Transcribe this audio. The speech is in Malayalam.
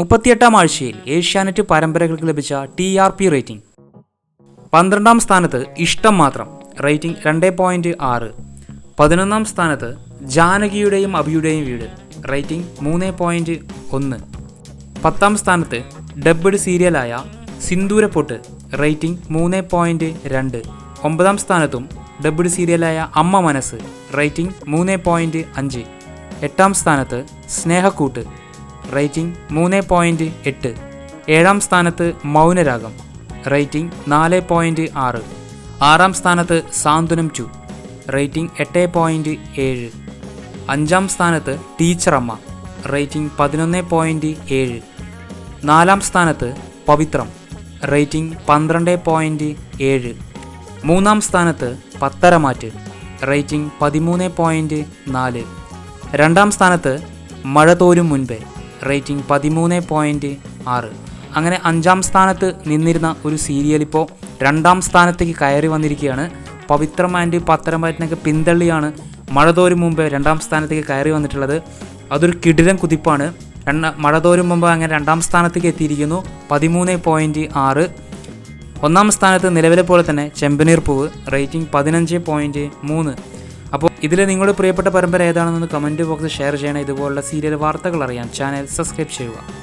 മുപ്പത്തിയെട്ടാം ആഴ്ചയിൽ ഏഷ്യാനെറ്റ് പരമ്പരകൾക്ക് ലഭിച്ച ടി ആർ പി റേറ്റിംഗ്. പന്ത്രണ്ടാം സ്ഥാനത്ത് ഇഷ്ടം മാത്രം റേറ്റിംഗ് രണ്ട് പോയിന്റ് ആറ്. പതിനൊന്നാം സ്ഥാനത്ത് ജാനകിയുടെയും അഭിയുടെയും വീട് റേറ്റിംഗ് മൂന്ന് പോയിന്റ് ഒന്ന്. പത്താം സ്ഥാനത്ത് ഡബ്ബഡ് സീരിയലായ സിന്ദൂരപ്പൊട്ട് റേറ്റിംഗ് മൂന്ന് പോയിന്റ് രണ്ട്. ഒമ്പതാം സ്ഥാനത്തും ഡബ്ഡ് സീരിയലായ അമ്മ മനസ്സ് റേറ്റിംഗ് മൂന്ന് പോയിന്റ് അഞ്ച്. എട്ടാം സ്ഥാനത്ത് സ്നേഹക്കൂട്ട് റേറ്റിംഗ് മൂന്ന് പോയിന്റ് എട്ട്. ഏഴാം സ്ഥാനത്ത് മൗനരാഗം റേറ്റിംഗ് നാല് പോയിന്റ് ആറ്. ആറാം സ്ഥാനത്ത് സാന്ത്വനം ടു റേറ്റിംഗ് എട്ട് പോയിന്റ് ഏഴ്. അഞ്ചാം സ്ഥാനത്ത് ടീച്ചറമ്മ റേറ്റിംഗ് പതിനൊന്ന് പോയിന്റ് ഏഴ്. നാലാം സ്ഥാനത്ത് പവിത്രം റേറ്റിംഗ് പന്ത്രണ്ട് പോയിന്റ് ഏഴ്. മൂന്നാം സ്ഥാനത്ത് പത്തരമാറ്റ് റേറ്റിംഗ് പതിമൂന്ന് പോയിന്റ് നാല്. രണ്ടാം സ്ഥാനത്ത് മഴ തോരും മുൻപേ റേറ്റിംഗ് പതിമൂന്ന് പോയിന്റ് ആറ്. അങ്ങനെ അഞ്ചാം സ്ഥാനത്ത് നിന്നിരുന്ന ഒരു സീരിയൽ ഇപ്പോൾ രണ്ടാം സ്ഥാനത്തേക്ക് കയറി വന്നിരിക്കുകയാണ്. പവിത്രം ആൻഡ് പത്തരമാറ്റിനൊക്കെ പിന്തള്ളിയാണ് മഴതോരും മുമ്പ് രണ്ടാം സ്ഥാനത്തേക്ക് കയറി വന്നിട്ടുള്ളത്. അതൊരു കിടിലം കുതിപ്പാണ്. രണ്ട മഴതോരും മുമ്പ് അങ്ങനെ രണ്ടാം സ്ഥാനത്തേക്ക് എത്തിയിരിക്കുന്നു. പതിമൂന്ന് പോയിന്റ് ആറ്. ഒന്നാം സ്ഥാനത്ത് നിലവിലെ പോലെ തന്നെ ചെമ്പനീർ പൂവ് റേറ്റിംഗ് പതിനഞ്ച് പോയിന്റ് മൂന്ന്. അപ്പോൾ ഇതിൽ നിങ്ങളുടെ പ്രിയപ്പെട്ട പരമ്പര ഏതാണെന്ന് കമന്റ് ബോക്സിൽ ഷെയർ ചെയ്യണം. ഇതുപോലുള്ള സീരിയൽ വാർത്തകൾ അറിയാൻ ചാനൽ സബ്സ്ക്രൈബ് ചെയ്യുക.